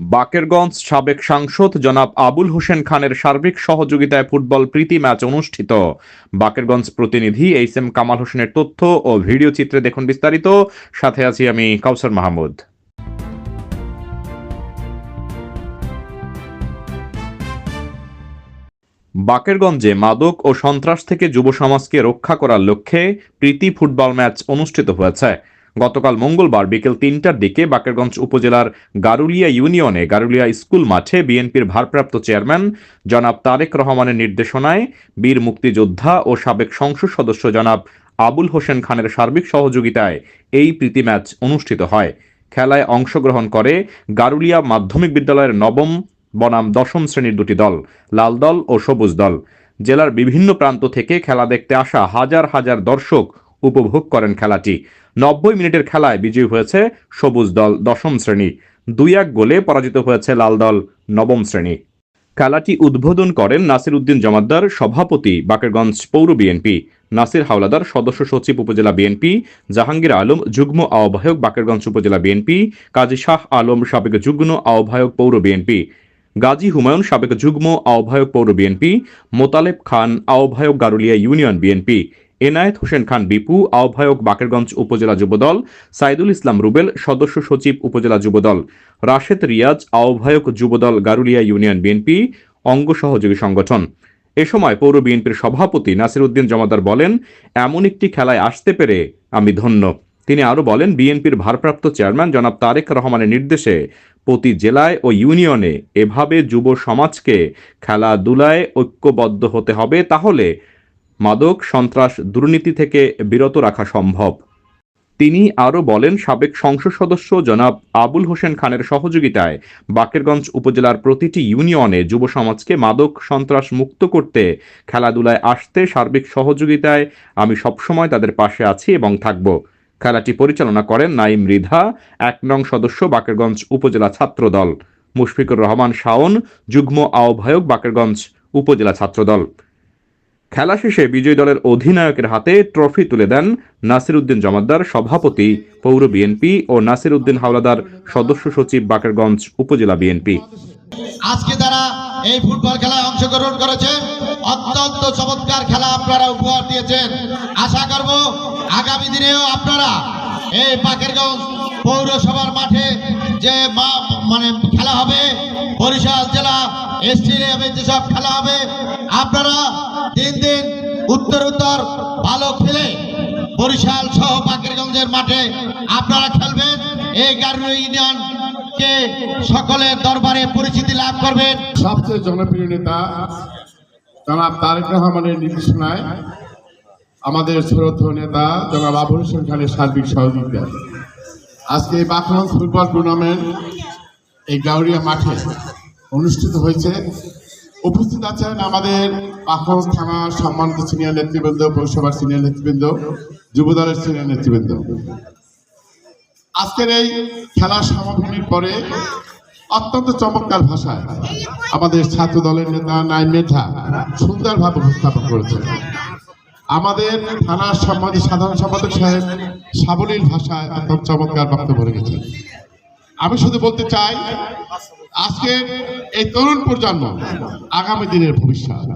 বাকেরগঞ্জ সাবেক সাংসদ জনাব আবুল হোসেন খানের সার্বিক সহযোগিতায় ফুটবল প্রীতি ম্যাচ অনুষ্ঠিত। বাকেরগঞ্জ প্রতিনিধি এইচ এম কামাল হোসেনের তথ্য ও ভিডিও চিত্রে দেখুন বিস্তারিত। সাথে আছি আমি কাউসার মাহমুদ। বাকেরগঞ্জে মাদক ও সন্ত্রাস থেকে যুব সমাজকে রক্ষা করার লক্ষ্যে প্রীতি ফুটবল ম্যাচ অনুষ্ঠিত হয়েছে। গতকাল মঙ্গলবার বিকেল তিনটার দিকে বাকেরগঞ্জ উপজেলার গারুলিয়া ইউনিয়নে গারুলিয়া স্কুল মাঠে বিএনপির ভারপ্রাপ্ত চেয়ারম্যান জনাব তারেক রহমানের নির্দেশনায় বীর মুক্তিযোদ্ধা ও সাবেক সংসদ সদস্য জনাব আবুল হোসেন খানের সার্বিক সহযোগিতায় এই প্রীতি ম্যাচ অনুষ্ঠিত হয়। খেলায় অংশগ্রহণ করে গারুলিয়া মাধ্যমিক বিদ্যালয়ের নবম, বনাম দশম শ্রেণির দুটি দল, লাল দল ও সবুজ দল। জেলার বিভিন্ন প্রান্ত থেকে খেলা দেখতে আসা হাজার হাজার দর্শক উপভোগ করেন খেলাটি। নব্বই মিনিটের খেলায় বিজয়ী হয়েছে সবুজ দল দশম শ্রেণি। দুই এক গোলে পরাজিত হয়েছে লাল দল নবম শ্রেণি। খেলাটি উদ্বোধন করেন নাসির উদ্দিন জমাদ্দার, সভাপতি বাকেরগঞ্জ পৌর বিএনপি। নাসির হাওলাদার, সদস্য সচিব উপজেলা বিএনপি। জাহাঙ্গীর আলম, যুগ্ম আহ্বায়ক বাকেরগঞ্জ উপজেলা বিএনপি। কাজী শাহ আলম সাবেক যুগ্ম আহ্বায়ক পৌর বিএনপি। গাজী হুমায়ুন সাবেক যুগ্ম আহ্বায়ক পৌর বিএনপি। মোতালেব খান আহ্বায়ক গারুলিয়া ইউনিয়ন বিএনপি। এনায়েত হোসেন খান বিপু, আহ্বায়ক বাকেরগঞ্জ উপজেলা যুবদল, সাইদুল ইসলাম রুবেল, সদস্য সচিব উপজেলা যুবদল, রাশেদ রিয়াজ, আহ্বায়ক যুবদল গারুলিয়া ইউনিয়ন বিএনপি, অঙ্গ সহযোগী সংগঠন। এ সময় পৌর বিএনপির সভাপতি নাসির উদ্দিন জমাদার বলেন, এমন একটি খেলায় আসতে পেরে আমি ধন্য। তিনি আরও বলেন, বিএনপির ভারপ্রাপ্ত চেয়ারম্যান জনাব তারেক রহমানের নির্দেশে প্রতি জেলায় ও ইউনিয়নে এভাবে যুব সমাজকে খেলাধুলায় ঐক্যবদ্ধ হতে হবে, তাহলে মাদক, সন্ত্রাস, দুর্নীতি থেকে বিরত রাখা সম্ভব। তিনি আরও বলেন, সাবেক সংসদ সদস্য জনাব আবুল হোসেন খানের সহযোগিতায় বাকেরগঞ্জ উপজেলার প্রতিটি ইউনিয়নে যুব সমাজকে মাদক, সন্ত্রাস মুক্ত করতে খেলাধুলায় আসতে সার্বিক সহযোগিতায় আমি সবসময় তাদের পাশে আছি এবং থাকব। খেলাটি পরিচালনা করেন নাইম রিধা, এক নং সদস্য বাকেরগঞ্জ উপজেলা ছাত্র দল মুশফিকুর রহমান শাওন, যুগ্ম আহ্বায়ক বাকেরগঞ্জ উপজেলা ছাত্রদল। খেলা শেষে বিজয়ী দলের অধিনায়কের হাতে ট্রফি তুলে দেন নাসির উদ্দিন জমাদ্দার সভাপতি, পৌর বিএনপি ও নাসির উদ্দিন হাওলাদার সদস্য সচিব বাকেরগঞ্জ উপজেলা বিএনপি। আজকে তারা এই ফুটবল খেলায় অংশগ্রহণ করেছে। অত্যন্ত চমৎকার খেলা আপনারা উপহার দিয়েছেন। আশা করব আগামী দিনেও আপনারা এই পাকেরগঞ্জ পৌরসভার মাঠে যে মানে খেলা হবে, বরিশাল জেলা, স্টেডিয়ামে যেসব খেলা হবে, আপনারা দিন দিন উত্তর উত্তর ভালো খেলে বরিশাল সহ পাকেরগঞ্জের মাঠে আপনারা খেলবেন। এই গারুল ইউনিয়ন কে সকলের দরবারে পরিচিতি লাভ করবেন। সবচেয়ে জনপ্রিয় নেতা জনাব তারেক রহমানের নির্দেশনায় আমাদের শ্রদ্ধ নেতা জনাব আবুল হোসেন খানের সার্বিক সহযোগিতা। আজকে এই বাকরঞ্জ ফুটবল টুর্নামেন্ট এই গাউরিয়া মাঠে অনুষ্ঠিত হয়েছে। উপস্থিত আছেন আমাদের বাকরঞ্জ থানার সম্মানিত সিনিয়র নেতৃবৃন্দ, পৌরসভার সিনিয়র নেতৃবৃন্দ, যুবদলের সিনিয়র নেতৃবৃন্দ। আজকের এই খেলার সমাপনীর পরে অত্যন্ত চমৎকার ভাষায় আমাদের ছাত্র দলের নেতা নাই মেধা সুন্দরভাবে উপস্থাপন করেছেন। আমাদের থানার সম্মানিত সাধারণ সম্পাদক সাহেব সাবলীল ভাষায় অত্যন্ত চমৎকার বক্তব্য রেখেছেন। আমি শুধু বলতে চাই আজকের এই তরুণ প্রজন্ম আগামী দিনের ভবিষ্যৎ।